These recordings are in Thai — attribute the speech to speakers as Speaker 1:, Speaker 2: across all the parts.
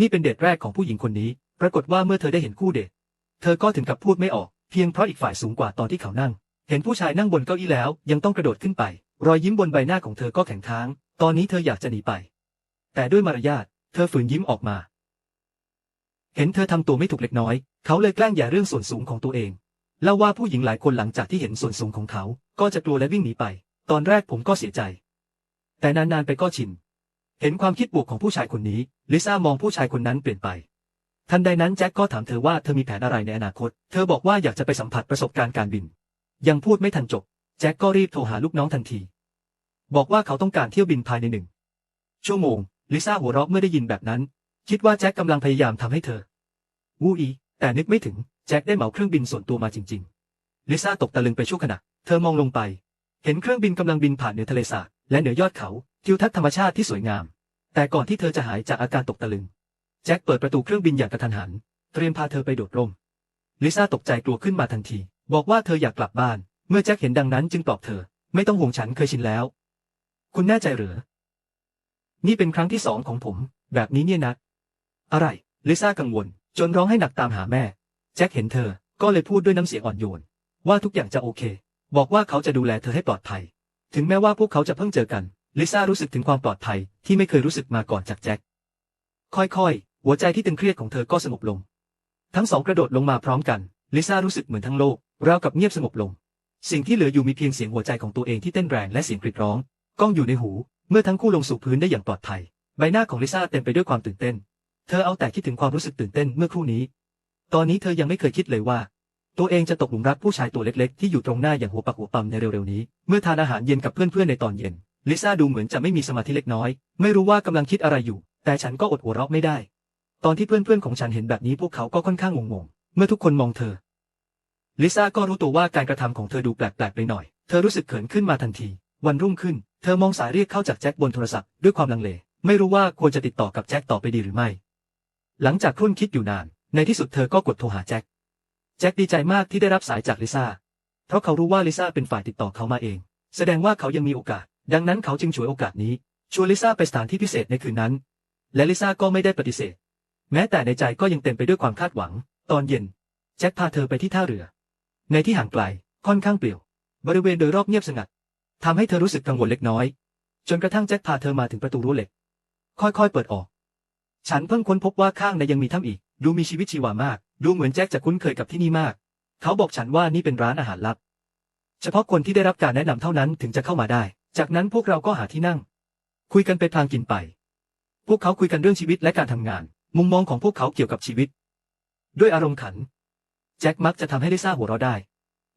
Speaker 1: นี่เป็นเดทแรกของผู้หญิงคนนี้ ปรากฏว่าเมื่อเธอได้เห็นคู่เดท เธอก็ถึงกับพูดไม่ออก เพียงเพราะอีกฝ่ายสูงกว่าตอนที่เขานั่ง เห็นผู้ชายนั่งบนเก้าอี้แล้ว ยังต้องกระโดดขึ้นไป รอยยิ้มบนใบหน้าของเธอก็แข็งค้าง ตอนนี้เธออยากจะหนีไป แต่ด้วยมารยาท เธอฝืนยิ้มออกมา เห็นเธอทำตัวไม่ถูกเล็กน้อย เขาเลยแกล้งแย่าเรื่องส่วนสูงของตัวเอง เล่าว่าผู้หญิงหลายคนหลังจากที่เห็นส่วนสูงของเขา ก็จะกลัวและวิ่งหนีไป ตอนแรกผมก็เสียใจ แต่นานๆไปก็ชิน เห็นความคิดบวกของผู้ชายคนนี้ ลิซ่ามองผู้ชายคนนั้นเปลี่ยนไป ทันใดนั้นแจ็คก็ถามเธอว่าเธอมีแผนอะไรในอนาคต เธอบอกว่าอยากจะไปสัมผัสประสบการณ์การบิน ยังพูดไม่ทันจบ แจ็คก็รีบโทรหาลูกน้องทันที บอกว่าเขาต้องการเที่ยวบินภายในหนึ่งชั่วโมง ลิซ่าหัวเราะเมื่อได้ยินแบบนั้น คิดว่าแจ็คกำลังพยายามทำให้เธอ วูอี แต่นึกไม่ถึง แจ็คได้เหมาเครื่องบินส่วนตัวมาจริง ๆ ลิซ่าตกตะลึงไปชั่วขณะ เธอมองลงไป เห็นเครื่องบินกำลังบินผ่านเหนือทะเลสาบและเหนือยอดเขา ทิวทัศน์ธรรมชาติที่สวยงาม แต่ก่อนที่เธอจะหายจากอาการตกตะลึง แจ็คเปิดประตูเครื่องบินอย่างกระทันหัน เตรียมพาเธอไปโดดร่ม ลิซ่าตกใจกลัวขึ้นมาทันที บอกว่าเธออยากกลับบ้าน เมื่อแจ็คเห็นดังนั้นจึงปลอบเธอ ไม่ต้องห่วงฉันเคยชินแล้ว คุณแน่ใจเหรอนี่เป็นครั้งที่สองของผม แบบนี้เนี่ยนะอะไร ลิซ่ากังวล จนร้องให้หนักตามหาแม่ แจ็คเห็นเธอ ก็เลยพูดด้วยน้ำเสียงอ่อนโยน ว่าทุกอย่างจะโอเค บอกว่าเขาจะดูแลเธอให้ปลอดภัย ถึงแม้ว่าพวกเขาจะเพิ่งเจอกัน ลิซ่ารู้สึกถึงความปลอดภัยที่ไม่เคยรู้สึกมาก่อนจากแจ็ค ค่อยๆ หัวใจที่ตึงเครียดของเธอก็สงบลง ทั้งสองกระโดดลงมาพร้อมกัน ลิซ่ารู้สึกเหมือนทั้งโลกราวกับเงียบสงบลง สิ่งที่เหลืออยู่มีเพียงเสียงหัวใจของตัวเองที่เต้นแรงและเสียงกรีดร้อง ก้องอยู่ในหู เมื่อทั้งคู่ลงสู่พื้นได้อย่างปลอดภัย ใบหน้าของลิซ่าเต็มไปด้วยความตื่นเต้น เธอเอาแต่คิดถึงความรู้สึกตื่นเต้นเมื่อครู่นี้ ตอนนี้เธอยังไม่เคยคิดเลยว่า ตัวเองจะตกหลุมรักผู้ชายตัวเล็กๆ ที่อยู่ตรงหน้าอย่างหัวปักหัวปั๊มในเร็วๆนี้ เมื่อทานอาหารเย็นกับเพื่อนๆในตอนเย็น ลิซ่าดูเหมือนจะไม่มีสมาธิเล็กน้อย ไม่รู้ว่ากำลังคิดอะไรอยู่ แต่ฉันก็อดหัวเราะไม่ได้ ตอนที่เพื่อนๆของฉันเห็นแบบนี้พวกเขาก็ค่อนข้างงงๆ เมื่อทุกคนมองเธอ ลิซ่าก็รู้ตัวว่าการกระทำของเธอดูแปลกๆไปหน่อย เธอรู้สึกเขินขึ้นมาทันที วันรุ่งขึ้น เธอมองสายเรียกเข้าจากแจ็คบนโทรศัพท์ด้วยความลังเล ไม่รู้ว่าควรจะติดต่อกับแจ็คต่อไปดีหรือไม่ หลังจากครุ่นคิดอยู่นาน ในที่สุดเธอก็กดโทรหาแจ็ค แจ็คดีใจมากที่ได้รับสายจากลิซ่า เพราะเขารู้ว่าลิซ่าเป็นฝ่ายติดต่อเขามาเอง แสดงว่าเขายังมีโอกาส ดังนั้นเขาจึงฉวยโอกาสนี้ชวนลิซ่าไปสถานที่พิเศษในคืนนั้น และลิซ่าก็ไม่ได้ปฏิเสธ แม้แต่ในใจก็ยังเต็มไปด้วยความคาดหวัง ตอนเย็น แจ็คพาเธอไปที่ท่าเรือ ในที่ห่างไกล ค่อนข้างเปลี่ยว บริเวณโดยรอบเงียบสงัดทำให้เธอรู้สึกกังวลเล็กน้อย จนกระทั่งแจ็คพาเธอมาถึงประตูรั้วเหล็ก ค่อยๆเปิดออก ฉันเพิ่งค้นพบว่าข้างในยังมีถ้ำอีก ดูมีชีวิตชีวามาก ดูเหมือนแจ็คจะคุ้นเคยกับที่นี่มาก เขาบอกฉันว่านี่เป็นร้านอาหารลับ เฉพาะคนที่ได้รับการแนะนำเท่านั้นถึงจะเข้ามาได้ จากนั้นพวกเราก็หาที่นั่ง คุยกันไปพลางกินไป พวกเขาคุยกันเรื่องชีวิตและการทำงาน มุมมองของพวกเขาเกี่ยวกับชีวิต ด้วยอารมณ์ขัน แจ็คมักจะทำให้ลิซ่าหัวเราะได้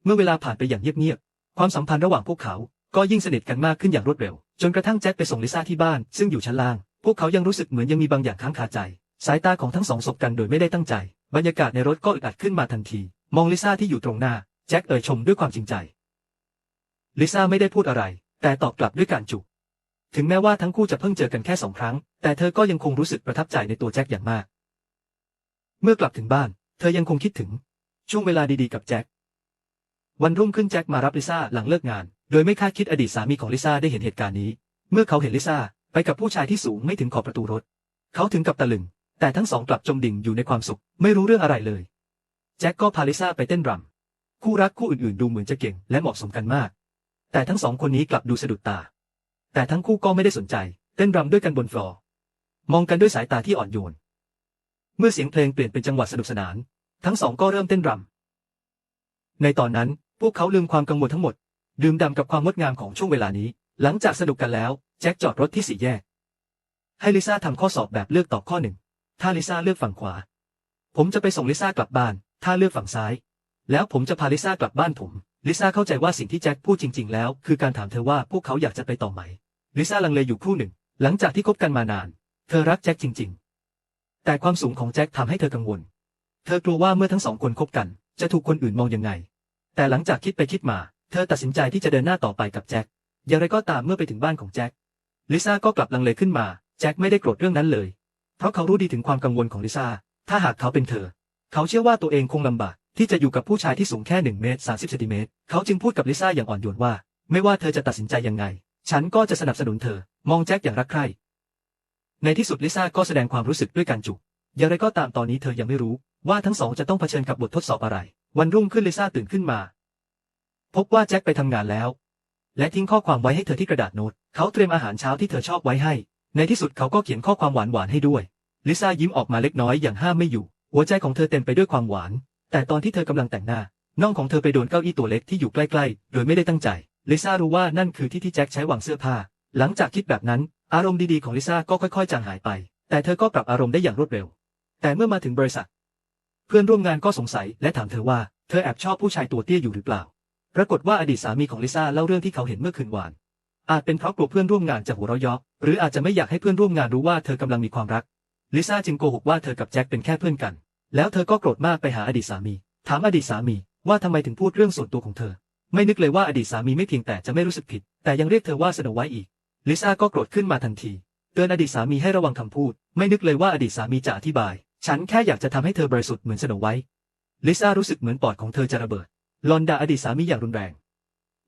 Speaker 1: เมื่อเวลาผ่านไปอย่างเงียบๆความสัมพันธ์ระหว่างพวกเขาก็ยิ่งสนิทกันมากขึ้นอย่างรวดเร็ว จนกระทั่งแจ็คไปส่งลิซ่าที่บ้าน ซึ่งอยู่ชั้นล่าง พวกเขายังรู้สึกเหมือนยังมีบางอย่างค้างคาใจ สายตาของทั้งสองสบกันโดยไม่ได้ตั้งใจ บรรยากาศในรถก็อึดอัดขึ้นมาทันที มองลิซ่าที่อยู่ตรงหน้า แจ็คเอ่ยชมด้วยความจริงใจ ลิซ่าไม่ได้พูดอะไร แต่ตอบกลับด้วยการจูบถึงแม้ว่าทั้งคู่จะเพิ่งเจอกันแค่สองครั้ง แต่เธอก็ยังคงรู้สึกประทับใจในตัวแจ็คอย่างมาก เมื่อกลับถึงบ้าน เธอยังคงคิดถึง ช่วงเวลาดีๆกับแจ็ค วันรุ่งขึ้นแจ็คมารับลิซ่าหลังเลิกงาน โดยไม่คาดคิดอดีตสามีของลิซ่าได้เห็นเหตุการณ์นี้ เมื่อเขาเห็นลิซ่าไปกับผู้ชายที่สูงไม่ถึงขอบประตูรถ เขาถึงกับตะลึง แต่ทั้งสองกลับจมดิ่งอยู่ในความสุข ไม่รู้เรื่องอะไรเลย แจ็คก็พาลิซ่าไปเต้นรำคู่รักคู่อื่นๆ ดูเหมือนจะเก่งและเหมาะสมกันมาก แต่ทั้งสองคนนี้กลับดูสะดุดตา แต่ทั้งคู่ก็ไม่ได้สนใจ เต้นรำด้วยกันบนฟลอร์มองกันด้วยสายตาที่อ่อนโยน เมื่อเสียงเพลงเปลี่ยนเป็นจังหวะสนุกสนาน ทั้งสองก็เริ่มเต้นรำ ในตอนนั้นพวกเขาลืมความกังวลทั้งหมด ดื่มด่ำกับความงดงามของช่วงเวลานี้ หลังจากสนุกกันแล้ว แจ็คจอดรถที่สี่แยก ให้ลิซ่าทำข้อสอบแบบเลือกตอบข้อหนึ่ง ถ้าลิซ่าเลือกฝั่งขวา ผมจะไปส่งลิซ่ากลับบ้าน ถ้าเลือกฝั่งซ้าย แล้วผมจะพาลิซ่ากลับบ้านผม ลิซ่าเข้าใจว่าสิ่งที่แจ็คพูดจริง ๆ แล้ว คือการถามเธอว่าพวกเขาอยากจะไปต่อไหม ลิซ่าลังเลอยู่ครู่หนึ่ง หลังจากที่คบกันมานาน เธอรักแจ็คจริง ๆ แต่ความสูงของแจ็คทำให้เธอกังวล เธอกลัวว่าเมื่อทั้งสองคนคบกัน จะถูกคนอื่นมองยังไง แต่หลังจากคิดไปคิดมา เธอตัดสินใจที่จะเดินหน้าต่อไปกับแจ็ค อย่างไรก็ตามเมื่อไปถึงบ้านของแจ็ค ลิซ่าก็กลับลังเลขึ้นมา แจ็คไม่ได้โกรธเรื่องนั้นเลย เพราะเขารู้ดีถึงความกังวลของลิซ่า ถ้าหากเขาเป็นเธอ เขาเชื่อว่าตัวเองคงลำบาก ที่จะอยู่กับผู้ชายที่สูงแค่หนึ่งเมตรสามสิบเซนติเมตรเขาจึงพูดกับลิซ่าอย่างอ่อนโยนว่า ไม่ว่าเธอจะตัดสินใจยังไง ฉันก็จะสนับสนุนเธอ มองแจ็คอย่างรักใคร่ ในที่สุดลิซ่าก็แสดงความรู้สึกด้วยการจูบอย่างไรก็ตามตอนนี้เธอยังไม่รู้ว่าทั้งสองจะต้องเผชิญกับบททดสอบอะไร วันรุ่งขึ้นลิซ่าตื่นขึ้นมา พบว่าแจ็คไปทำงานแล้ว และทิ้งข้อความไว้ให้เธอที่กระดาษโน้ตเขาเตรียมอาหารเช้าที่เธอชอบไว้ให้ ในที่สุดเขาก็เขียนข้อความหวานๆให้ด้วยลิซ่ายิ้มออกมาเล็กน้อยอย่างห้ามไม่อยู่ หัวใจของเธอเต็มไปด้วยความหวาน แต่ตอนที่เธอกำลังแต่งหน้าน่องของเธอไปโดนเก้าอี้ตัวเล็กที่อยู่ใกล้ๆ โดยไม่ได้ตั้งใจ ลิซ่ารู้ว่านั่นคือที่ที่แจ็คใช้วางเสื้อผ้า หลังจากคิดแบบนั้น อารมณ์ดีๆของลิซ่าก็ค่อยๆ จางหายไป แต่เธอก็ปรับอารมณ์ได้อย่างรวดเร็ว แต่เมื่อมาถึงบริษัท เพื่อนร่วมงานก็สงสัยและถามเธอว่า เธอแอบชอบผู้ชายตัวเตี้ยอยู่หรือเปล่า ปรากฏว่าอดีตสามีของลิซ่าเล่าเรื่องที่เขาเห็นเมื่อคืนวาน อาจเป็นเพราะกลัวเพื่อนร่วมงานจะหัวเราะเยาะหรืออาจจะไม่อยากให้เพื่อนร่วมงานรู้ว่าเธอกำลังมีความรัก ลิซ่าจึงโกหกว่าเธอกับแจ็คเป็นแค่เพื่อนกัน แล้วเธอก็โกรธมากไปหาอดีตสามี ถามอดีตสามีว่าทำไมถึงพูดเรื่องส่วนตัวของเธอ ไม่นึกเลยว่าอดีตสามีไม่เพียงแต่จะไม่รู้สึกผิด แต่ยังเรียกเธอว่าสโนไว้อีก ลิซ่าก็โกรธขึ้นมาทันที เตือนอดีตสามีให้ระวังคำพูด ไม่นึกเลยว่าอดีตสามีจะอธิบาย ฉันแค่อยากจะทำให้เธอบริสุทธิ์เหมือนสโนไว้ ลิซ่ารู้สึกเหมือนปอดของเธอจะระเบิด หลอนด่าอดีตสามีอย่างรุนแรง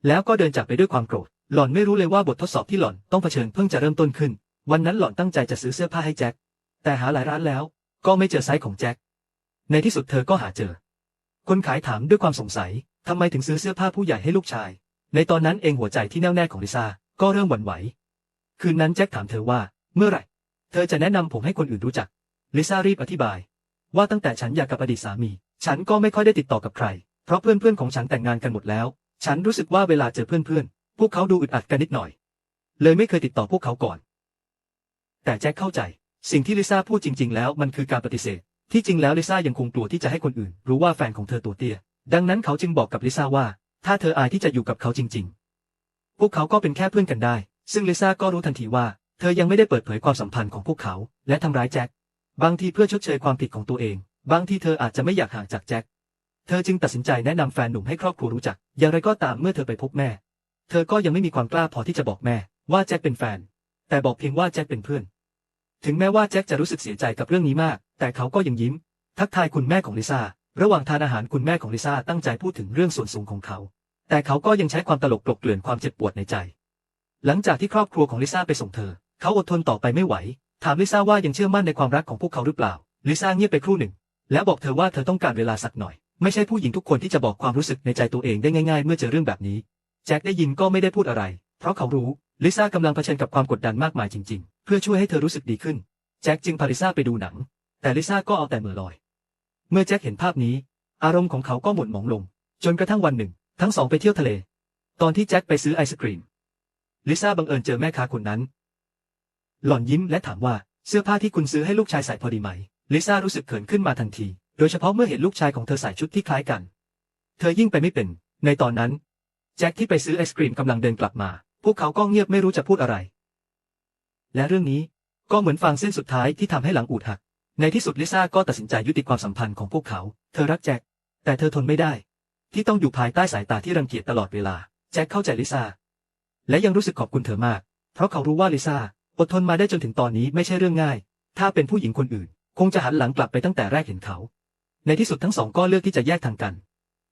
Speaker 1: แล้วก็เดินจากไปด้วยความโกรธ หล่อนไม่รู้เลยว่าบททดสอบที่หล่อนต้องเผชิญเพิ่งจะเริ่มต้นขึ้น วันนั้นหล่อนตั้งใจจะซื้อเสื้อผ้าให้แจ็ค แต่หาหลายร้านแล้ว ก็ไม่เจอไซส์ของแจ็ค ในที่สุดเธอก็หาเจอ คนขายถามด้วยความสงสัยทำไมถึงซื้อเสื้อผ้าผู้ใหญ่ให้ลูกชาย ในตอนนั้นเองหัวใจที่แน่วแน่ของลิซ่าก็เริ่มหวั่นไหว คืนนั้นแจ็คถามเธอว่า เมื่อไหร่ เธอจะแนะนำผมให้คนอื่นรู้จัก ลิซ่ารีบอธิบาย ว่าตั้งแต่ฉันอยากกับอดีตสามี ฉันก็ไม่ค่อยได้ติดต่อกับใคร เพราะเพื่อนๆของฉันแต่งงานกันหมดแล้ว ฉันรู้สึกว่าเวลาเจอเพื่อนๆ พวกเขาดูอึดอัดกันนิดหน่อย เลยไม่เคยติดต่อพวกเขาก่อน แต่แจ็คเข้าใจ สิ่งที่ลิซ่าพูดจริง ๆ แล้วมันคือการปฏิเสธ ที่จริงแล้วลิซ่ายังคงกลัวที่จะให้คนอื่น รู้ว่าแฟนของเธอตัวเตี้ย ดังนั้นเขาจึงบอกกับลิซ่าว่า ถ้าเธออายที่จะอยู่กับเขาจริง ๆ พวกเขาก็เป็นแค่เพื่อนกันได้ ซึ่งลิซ่าก็รู้ทันทีว่า เธอยังไม่ได้เปิดเผยความสัมพันธ์ของพวกเขา และทำร้ายแจ็ค บางทีเพื่อชดเชยความผิดของตัวเอง บางทีเธออาจจะไม่อยากห่างจากแจ็ค เธอจึงตัดสินใจแนะนำแฟนหนุ่มให้ครอบครัวรู้จัก อย่างไรก็ตามเมื่อเธอไปพบแม่ เธอก็ยังไม่มีความกล้าพอที่จะบอกแม่ ว่าแจ็คเป็นแฟน แต่บอกเพียงว่าแจ็คเป็นเพื่อน ถึงแม้ว่าแจ็คจะรู้สึกเสียใจกับเรื่องนี้มาก แต่เขาก็ยังยิ้ม ทักทายคุณแม่ของลิซ่า ระหว่างทานอาหารคุณแม่ของลิซ่าตั้งใจพูดถึงเรื่องส่วนสูงของเขา แต่เขาก็ยังใช้ความตลกกลบเกลื่อนความเจ็บปวดในใจ หลังจากที่ครอบครัวของลิซ่าไปส่งเธอ เขาอดทนต่อไปไม่ไหว ถามลิซ่าว่ายังเชื่อมั่นในความรักของพวกเขาหรือเปล่า ลิซ่าเงียบไปครู่หนึ่ง แล้วบอกเธอว่าเธอต้องการเวลาสักหน่อย ไม่ใช่ผู้หญิงทุกคนที่จะบอกความรู้สึกในใจตัวเองได้ง่าย ๆ เมื่อเจอเรื่องแบบนี้ แจ็คได้ยินก็ไม่ได้พูดอะไร เพราะเขารู้ลิซ่ากำลังเผชิญกับความกดดันมากมายจริง ๆ เพื่อช่วยให้เธอรู้สึกดีขึ้น แจ็คจึงพาลิซ่าไปดูหนัง แต่ลิซ่าก็เอาแต่เมือลอย เมื่อแจ็คเห็นภาพนี้ อารมณ์ของเขาก็หม่นหมองลง จนกระทั่งวันหนึ่ง ทั้งสองไปเที่ยวทะเล ตอนที่แจ็คไปซื้อไอศกรีม ลิซ่าบังเอิญเจอแม่ค้าคนนั้น หล่อนยิ้มและถามว่าเสื้อผ้าที่คุณซื้อให้ลูกชายใส่พอดีไหม ลิซ่ารู้สึกเขินขึ้นมาทันที โดยเฉพาะเมื่อเห็นลูกชายของเธอใส่ชุดที่คล้ายกัน เธอยิ่งไปไม่เป็น ในตอนนั้น แจ็คที่ไปซื้อไอศกรีมกำลังเดินกลับมา พวกเขาก็เงียบไม่รู้จะพูดอะไร และเรื่องนี้ก็เหมือนฟางเส้นสุดท้ายที่ทำให้หลังอูดหัก ในที่สุดลิซ่าก็ตัดสินใจยุติความสัมพันธ์ของพวกเขา เธอรักแจ็ค แต่เธอทนไม่ได้ ที่ต้องอยู่ภายใต้สายตาที่รังเกียจตลอดเวลา แจ็คเข้าใจลิซ่า และยังรู้สึกขอบคุณเธอมาก เพราะเขารู้ว่าลิซ่าอดทนมาได้จนถึงตอนนี้ไม่ใช่เรื่องง่าย ถ้าเป็นผู้หญิงคนอื่น คงจะหันหลังกลับไปตั้งแต่แรกเห็นเขา ในที่สุดทั้งสองก็เลือกที่จะแยกทางกัน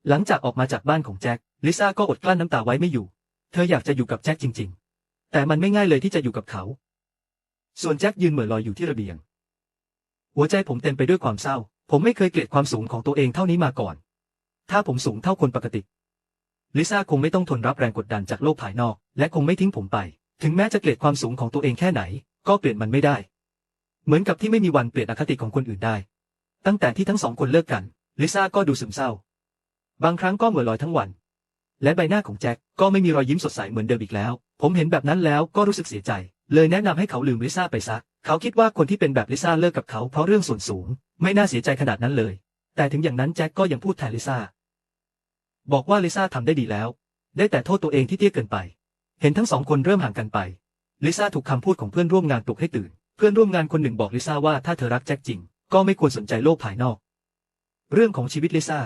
Speaker 1: หลังจากออกมาจากบ้านของแจ็ค ลิซ่าก็อดกลั้นน้ำตาไว้ไม่อยู่ เธออยากจะอยู่กับแจ็คจริง ๆ แต่มันไม่ง่ายเลยที่จะอยู่กับเขา ส่วนแจ็คยืนเหม่อลอยอยู่ที่ระเบียง หัวใจผมเต็มไปด้วยความเศร้า ผมไม่เคยเกลียดความสูงของตัวเองเท่านี้มาก่อน ถ้าผมสูงเท่าคนปกติ ลิซ่าคงไม่ต้องทนรับแรงกดดันจากโลกภายนอก และคงไม่ทิ้งผมไป ถึงแม้จะเกลียดความสูงของตัวเองแค่ไหน ก็เปลี่ยนมันไม่ได้ เหมือนกับที่ไม่มีวันเปลี่ยนอคติของคนอื่นได้ ตั้งแต่ที่ทั้งสองคนเลิกกัน ลิซ่าก็ดูซึมเศร้า บางครั้งก็เหม่อลอยทั้งวัน และใบหน้าของแจ็คก็ไม่มีรอยยิ้มสดใสเหมือนเดิมอีกแล้ว ผมเห็นแบบนั้นแล้วก็รู้สึกเสียใจ เลยแนะนำให้เขาลืมลิซ่าไปซะ เขาคิดว่าคนที่เป็นแบบลิซ่าเลิกกับเขาเพราะเรื่องส่วนสูง ไม่น่าเสียใจขนาดนั้นเลย แต่ถึงอย่างนั้นแจ็คก็ยังพูดแทนลิซ่า บอกว่าลิซ่าทำได้ดีแล้ว ได้แต่โทษตัวเองที่เตี้ยเกินไป เห็นทั้งสองคนเริ่มห่างกันไป ลิซ่าถูกคำพูดของเพื่อนร่วมงานปลุกให้ตื่น เพื่อนร่วมงานคนหนึ่งบอกลิซ่าว่าถ้าเธอรักแจ็คจริง ก็ไม่ควรสนใจโลกภายนอก เรื่องของชีวิตลิซ่า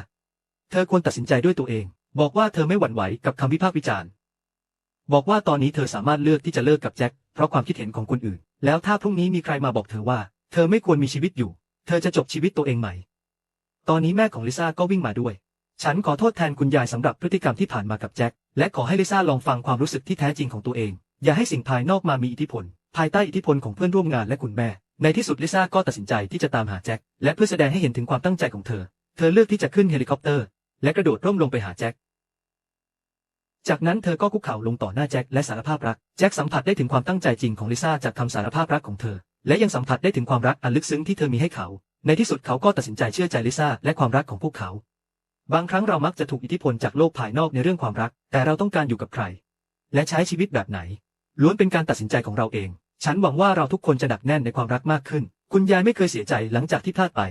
Speaker 1: เธอควรตัดสินใจด้วยตัวเอง บอกว่าเธอไม่หวั่นไหวกับคำวิพากษ์วิจารณ์ บอกว่าตอนนี้เธอสามารถเลือกที่จะเลิกกับแจ็ค เพราะความคิดเห็นของคนอื่น แล้วถ้าพรุ่งนี้มีใครมาบอกเธอว่า เธอไม่ควรมีชีวิตอยู่ เธอจะจบชีวิตตัวเองไหม ตอนนี้แม่ของลิซ่าก็วิ่งมาด้วย ฉันขอโทษแทนคุณยายสำหรับพฤติกรรมที่ผ่านมากับแจ็ค และขอให้ลิซ่าลองฟังความรู้สึกที่แท้จริงของตัวเอง อย่าให้สิ่งภายนอกมามีอิทธิพล ภายใต้อิทธิพลของเพื่อนร่วมงานและคุณแม่ ในที่สุดลิซ่าก็ตัดสินใจที่จะตามหาแจ็ค และเพื่อแสดงให้เห็นถึงความตั้งใจของเธอ เธอเลือกที่จะขึ้นเฮลิคอปเตอร์ และกระโดดร่มลงไปหาแจ็ค จากนั้นเธอก็คุกเข่าลงต่อหน้าแจ็คและสารภาพรัก แจ็คสัมผัสได้ถึงความตั้งใจจริงของลิซ่าจากคำสารภาพรักของเธอ และยังสัมผัสได้ถึงความรักอันลึกซึ้งที่เธอมีให้เขา ในที่สุดเขาก็ตัดสินใจเชื่อใจลิซ่าและความรักของพวกเขา บางครั้งเรามักจะถูกอิทธิพลจากโลกภายนอกในเรื่องความรัก แต่เราต้องการอยู่กับใคร และใช้ชีวิตแบบไหน ล้วนเป็นการตัดสินใจของเราเอง ฉันหวังว่าเราทุกคนจะหนักแน่นในความรักมากขึ้น คุณยายไม่เคยเสียใจหลังจากที่พลาดไป